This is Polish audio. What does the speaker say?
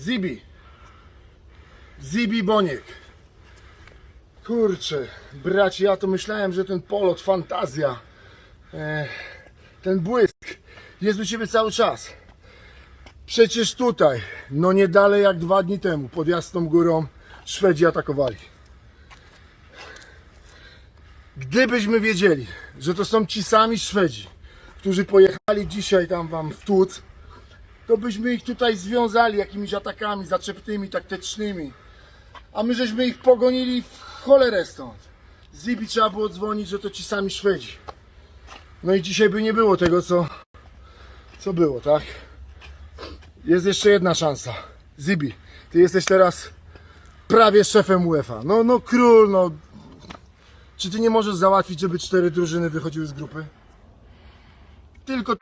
Zibi. Zibi Boniek. Kurczę, bracie, ja to myślałem, że ten polot, fantazja, e, ten błysk jest u Ciebie cały czas. Przecież tutaj, no nie dalej jak dwa dni temu, pod Jasną Górą, Szwedzi atakowali. Gdybyśmy wiedzieli, że to są ci sami Szwedzi, którzy pojechali dzisiaj tam wam w tłuc, to byśmy ich tutaj związali jakimiś atakami zaczepnymi, taktycznymi. A my żeśmy ich pogonili w cholerę stąd. Zibi trzeba było dzwonić, że to ci sami Szwedzi. No i dzisiaj by nie było tego, co, co było, tak? Jest jeszcze jedna szansa. Zibi, ty jesteś teraz prawie szefem UEFA. No, no król, no. Czy ty nie możesz załatwić, żeby cztery drużyny wychodziły z grupy? Tylko